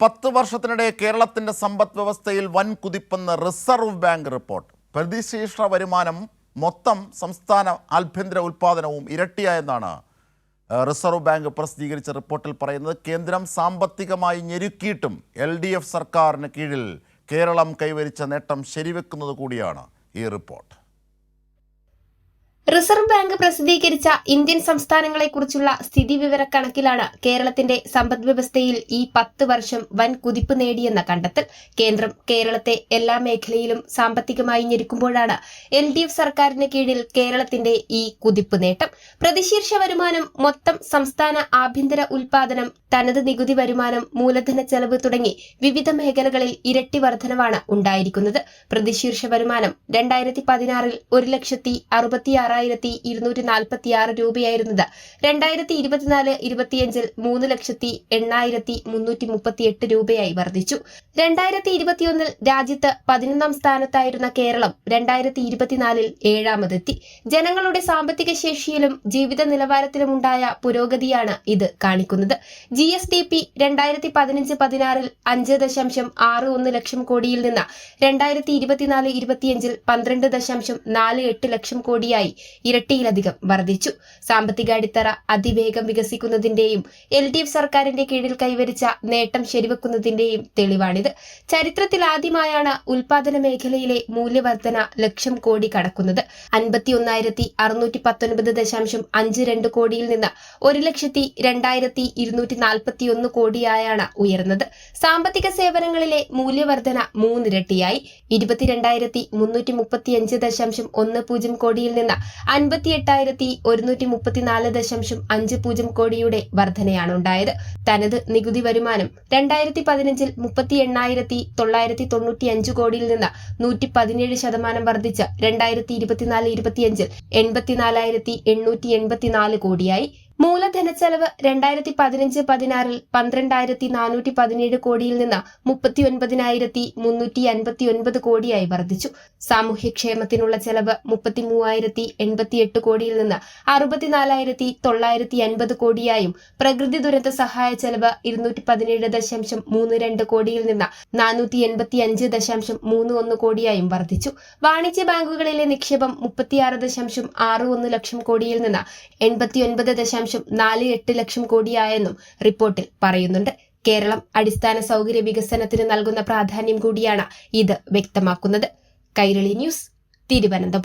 പത്ത് വർഷത്തിനിടെ കേരളത്തിന്റെ സമ്പദ് വ്യവസ്ഥയിൽ വൻ കുതിപ്പെന്ന് റിസർവ് ബാങ്ക് റിപ്പോർട്ട്. പ്രതിശീർഷ വരുമാനം മൊത്തം സംസ്ഥാന ആഭ്യന്തര ഉൽപ്പാദനവും ഇരട്ടിയായെന്നാണ് റിസർവ് ബാങ്ക് പ്രസിദ്ധീകരിച്ച റിപ്പോർട്ടിൽ പറയുന്നത്. കേന്ദ്രം സാമ്പത്തികമായി ഞെരുക്കിയിട്ടും എൽ ഡി എഫ് സർക്കാരിന് കീഴിൽ കേരളം കൈവരിച്ച നേട്ടം ശരിവെക്കുന്നത് കൂടിയാണ് ഈ റിപ്പോർട്ട്. റിസർവ് ബാങ്ക് പ്രസിദ്ധീകരിച്ച ഇന്ത്യൻ സംസ്ഥാനങ്ങളെക്കുറിച്ചുള്ള സ്ഥിതിവിവരക്കണക്കിലാണ് കേരളത്തിന്റെ സമ്പദ് വ്യവസ്ഥയിൽ ഈ പത്ത് വർഷം വൻ കുതിപ്പ് നേടിയെന്ന കണ്ടെത്തൽ. കേന്ദ്രം കേരളത്തെ എല്ലാ മേഖലയിലും സാമ്പത്തികമായി ഞെരുക്കുമ്പോഴാണ് എൽ ഡി എഫ് സർക്കാരിന് കീഴിൽ കേരളത്തിന്റെ ഈ കുതിപ്പ് നേട്ടം. പ്രതിശീർഷ വരുമാനം മൊത്തം സംസ്ഥാന ആഭ്യന്തര ഉൽപാദനം തനത് നികുതി വരുമാനം മൂലധന ചെലവ് തുടങ്ങി വിവിധ മേഖലകളിൽ ഇരട്ടി വർധനവാണ് ഉണ്ടായിരിക്കുന്നത്. പ്രതിശീർഷ വരുമാനം രണ്ടായിരത്തി പതിനാറിൽ ഒരു ലക്ഷത്തി അറുപത്തി ആറായിരത്തി ഇരുന്നൂറ്റി നാൽപ്പത്തി ആറ് രൂപയായിരുന്നത്. രണ്ടായിരത്തി ഇരുപത്തിനാല് ഇരുപത്തിയഞ്ചിൽ മൂന്ന് ലക്ഷത്തി എണ്ണായിരത്തി മുന്നൂറ്റി മുപ്പത്തി എട്ട് രൂപയായി വർദ്ധിച്ചു. രണ്ടായിരത്തി ഇരുപത്തിയൊന്നിൽ രാജ്യത്ത് പതിനൊന്നാം സ്ഥാനത്തായിരുന്ന കേരളം രണ്ടായിരത്തി ഇരുപത്തിനാലിൽ ഏഴാമതെത്തി. ജനങ്ങളുടെ സാമ്പത്തിക ശേഷിയിലും ജീവിത നിലവാരത്തിലും ഉണ്ടായ പുരോഗതിയാണ് ഇത് കാണിക്കുന്നത്. ജി എസ് ഡി പി രണ്ടായിരത്തി പതിനഞ്ച് പതിനാറിൽ അഞ്ച് ദശാംശം ആറ് ഒന്ന് ലക്ഷം കോടിയിൽ നിന്ന് രണ്ടായിരത്തി ഇരുപത്തിനാല് ഇരുപത്തിയഞ്ചിൽ പന്ത്രണ്ട് ദശാംശം നാല് എട്ട് ലക്ഷം കോടിയായി. ഇരട്ടിയിലധികം വർദ്ധിച്ചു. സാമ്പത്തിക അടിത്തറ അതിവേഗം വികസിക്കുന്നതിന്റെയും എൽ ഡി എഫ് സർക്കാരിന്റെ കീഴിൽ കൈവരിച്ച നേട്ടം ശരിവെക്കുന്നതിന്റെയും തെളിവാണിത്. ചരിത്രത്തിൽ ആദ്യമായാണ് ഉൽപാദന മേഖലയിലെ മൂല്യവർധന ലക്ഷം കോടി കടക്കുന്നത്. അൻപത്തി ഒന്നായിരത്തി അറുന്നൂറ്റി പത്തൊൻപത് ദശാംശം അഞ്ച് രണ്ട് കോടിയിൽ നിന്ന് ഒരു ലക്ഷത്തി രണ്ടായിരത്തി ഇരുന്നൂറ്റി നാൽപ്പത്തി ഒന്ന് കോടിയായാണ് ഉയർന്നത്. സാമ്പത്തിക സേവനങ്ങളിലെ മൂല്യവർധന മൂന്നിരട്ടിയായി. ഇരുപത്തിരണ്ടായിരത്തി മുന്നൂറ്റി മുപ്പത്തിയഞ്ച് ദശാംശം ഒന്ന് പൂജ്യം കോടിയിൽ നിന്ന് അൻപത്തി എട്ടായിരത്തി ഒരുന്നൂറ്റി മുപ്പത്തിനാല് ദശാംശം അഞ്ച് പൂജ്യം കോടിയുടെ വർധനയാണ് ഉണ്ടായത് തനത് നികുതി വരുമാനം രണ്ടായിരത്തി പതിനഞ്ചിൽ മുപ്പത്തി എണ്ണായിരത്തി തൊള്ളായിരത്തി തൊണ്ണൂറ്റി അഞ്ച് കോടിയിൽ നിന്ന് നൂറ്റി പതിനേഴ് ശതമാനം വർദ്ധിച്ച് രണ്ടായിരത്തി ഇരുപത്തിനാല് ഇരുപത്തിയഞ്ചിൽ എൺപത്തിനാലായിരത്തി എണ്ണൂറ്റി എൺപത്തിനാല് കോടിയായി. മൂലധന ചെലവ് രണ്ടായിരത്തി പതിനഞ്ച് പതിനാറിൽ പന്ത്രണ്ടായിരത്തി നാനൂറ്റി പതിനേഴ് കോടിയിൽ നിന്ന് മുപ്പത്തി ഒൻപതിനായിരത്തി മുന്നൂറ്റി അൻപത്തി ഒൻപത് കോടിയായി വർദ്ധിച്ചു. സാമൂഹ്യക്ഷേമത്തിനുള്ള ചെലവ് മുപ്പത്തി മൂവായിരത്തി എൺപത്തിയെട്ട് കോടിയിൽ നിന്ന് അറുപത്തിനാലായിരത്തി തൊള്ളായിരത്തി അൻപത് കോടിയായും പ്രകൃതി ദുരന്ത സഹായ ചെലവ് ഇരുന്നൂറ്റി പതിനേഴ് ദശാംശം മൂന്ന് രണ്ട് കോടിയിൽ നിന്ന് നാനൂറ്റി എൺപത്തി അഞ്ച് ദശാംശം മൂന്ന് ഒന്ന് കോടിയായും വർദ്ധിച്ചു. വാണിജ്യ ബാങ്കുകളിലെ നിക്ഷേപം മുപ്പത്തിയാറ് ദശാംശം ആറ് ഒന്ന് ലക്ഷം കോടിയിൽ നിന്ന് എൺപത്തിയൊൻപത് ദശാംശം നാല് എട്ട് ലക്ഷം കോടിയായെന്നും റിപ്പോർട്ടിൽ പറയുന്നുണ്ട്. കേരളം അടിസ്ഥാന സൗകര്യ വികസനത്തിന് നൽകുന്ന പ്രാധാന്യം കൂടിയാണ് ഇത് വ്യക്തമാക്കുന്നത്. കൈരളി ന്യൂസ് തിരുവനന്തപുരം.